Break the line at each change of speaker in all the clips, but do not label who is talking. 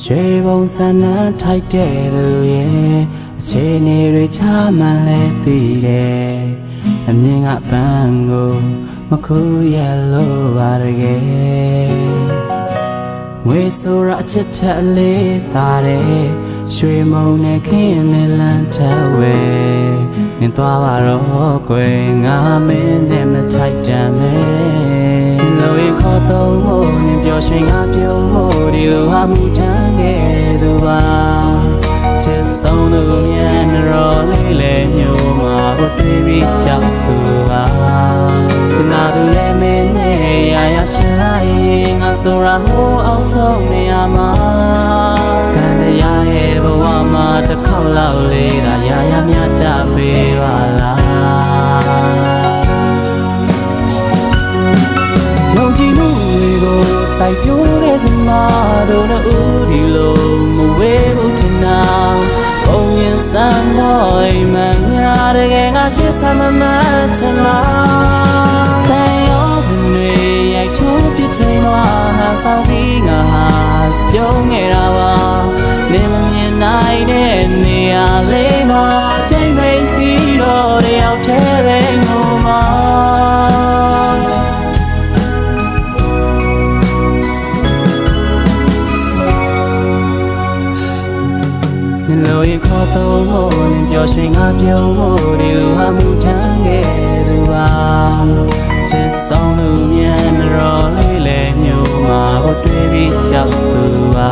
ရွှေဘုံဆန္ဒထိုက်တဲ့သူရဲ့အခြေအနေတွေချမှန်လဲသိတယ်အမြင်ကပန်းကိုမခူးရလို့ပါတကယ်ငွေဆိုရအချစ်ထက်အလေးသာတယ်ရွှေမုံနဲ့ခင်းနဲ့လမ်းထက်ဝဲနင်သွားပါတော့ကွယ်ငါမင်းနဲ့မထိုက်တန်မဲလို့ရင်ခေါ်တော့မို့နင်ပြော ရွှင်ငါပြုံးမို့ဒီလိုဟာမှုထမ်းခဲ့သူပါချစ်ဆုံးသူမြန်ရောလေးလေညိုမှာဘုတွေ့ပြီးကြောက်သူပါချင်နာသူလည်းမင်းနဲ့ရာရရှင်လိုက်ရင်ငါဆိုရဟိုအောင်ဆုံးနေရမှာကန်တရားရဲ့ဘဝမှာတစ်ခေါက်လောက်လေးသာရာရမြတ်တပေးပါ တွေကိုစိုက်ပျိုးတဲ့စမတို့နဲ့ဦးဒီလိုမဝေးဘူးထင်တာဘုံရင်စံတော့အိမ်မများတကယ်ငါရှေ့ဆမ်းမမချင်လားတန်ရောစင်တွေရိုက်ချိုးပြချိန်မှာဟာဆောင်ပြီးငါဟာပြုံးနေတာပါ နင်လိုရင်ခေါ်တော့မို့နင်ပြောရွှင်ငါပြုံးမို့ဒီလိုဟာမှုထမ်းခဲ့သူပါချစ်ဆောင်လူမြန်ရောလေးလေမျိုးမှာဘုတွေ့ပြီးကြောက်သူပါ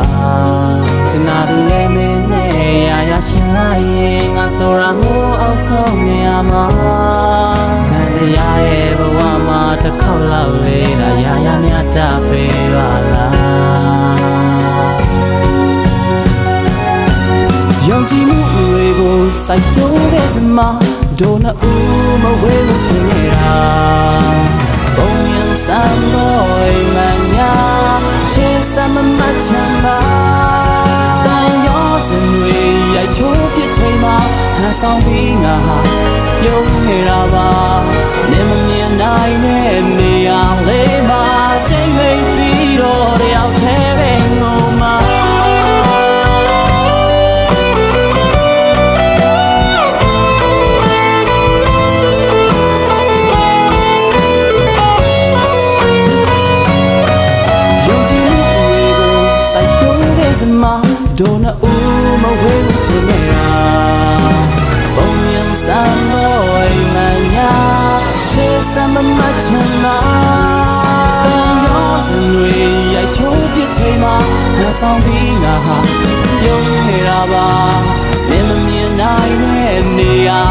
စနာသူလည်းမင်းနဲ့ရာရရှင်လိုက်ရင်ငါဆိုရဟိုအောင်ဆုံးနေရမှာခံတရားရဲ့ဘဝမှာတစ်ခေါက်လောက်လေးသာရာရမြတ်တာပေးပါလား ယုံကြည်မှုတွေကိုစိုက်ပျိုးတဲ့စမဒိုနာဦးမဝေးလို့ထင်နေတာဘုံရင်စံတော့မညာရှေးစမမချမ်းပါတန်ရောစင်တွေရိုက်ချိုးပြချိန်မှာဟန်ဆောင်ပြီးငါဟာပြုံးနေတာပါနေမမြင်နိုင်တဲ့နေ မဒိုနာဦးမဝေးဘူးထင်နေတာပုံရင်စံတော့အိမ်မညာရှေးစမမချင်နာပန်ရောစင်တွေရိုက်ချိုးပြချိန်မှာငါဆောင်ပြီးငါဟာပြုံးနေတာပါမင်းမမြင်နိုင်တဲ့နေရာလေးမှာချိန်